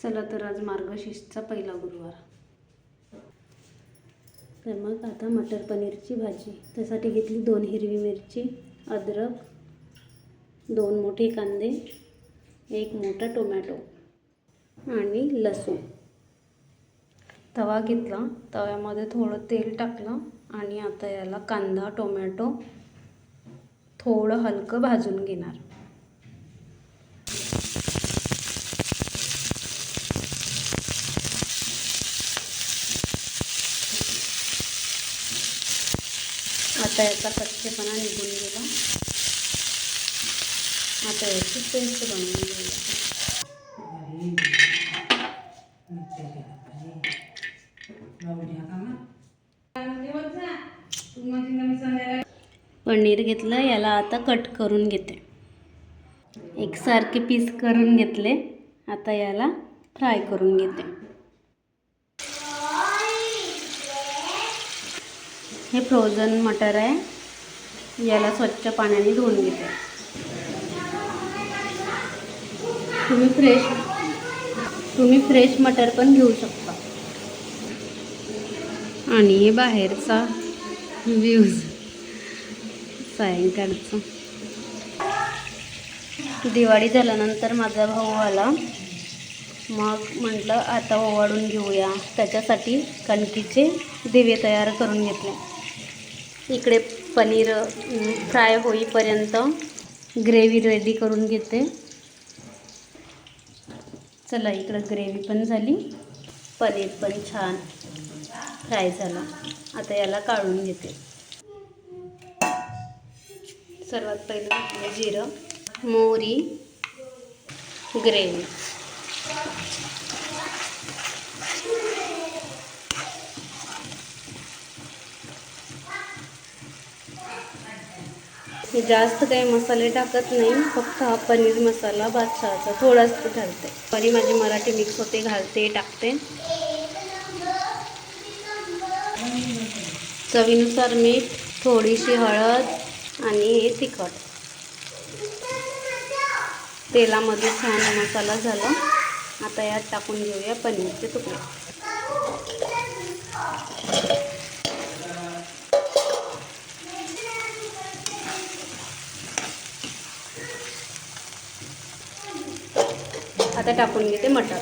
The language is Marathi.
चला तर आज मार्गशीर्षचा पहिला गुरुवार. तर मग आता मटर पनीरची भाजी. त्यासाठी घेतली दोन हिरवी मिरची अद्रक दोन मोठे कांदे एक मोठा टोमॅटो आणि लसूण. तवा घेतला. तव्यामध्ये थोडं तेल टाकलं आणि आता याला कांदा टोमॅटो थोडं हलकं भाजून घेणार. आता याचा कच्चेपणा निघून गेला. आता याची पेस्ट बनवून घेऊया. पनीर घेतलं याला आता कट करून घेते. एकसारखे पीस करून घेतले आता याला फ्राय करून घेते. हे फ्रोझन मटर आहे. याला स्वच्छ पाण्याने धुवून घेते. तुम्ही फ्रेश तुम्ही फ्रेश मटर पण घेऊ शकता. आणि हे बाहेरचा व्ह्यूज सायंकाळचा. दिवाळी झाल्यानंतर माझा भाऊ आला. मग म्हटलं आता ओवाळून घेऊया. त्याच्यासाठी कणकीचे दिवे तयार करून घेतले. इकडे पनीर फ्राय होईपर्यंत ग्रेव्ही रेडी करून घेते. चला इकडं ग्रेव्ही पण झाली. पनीर पण छान फ्राय झाला. आता याला काढून घेते. सर्वात पहिलं जिरं मोहरी ग्रेव्ही. मी जास्त काही मसाले टाकत नाही फक्त हा पनीर मसाला बादशहाचा थोडाच घालते परी माझी मराठी मिक्स होते घालते टाकते. चवीनुसार मीठ थोडीशी हळद आणि हे तिखट. तेलामध्ये छान मसाला झाला. आता यात टाकून घेऊया पनीरचे तुकडे. आता टाकून घेते मटर.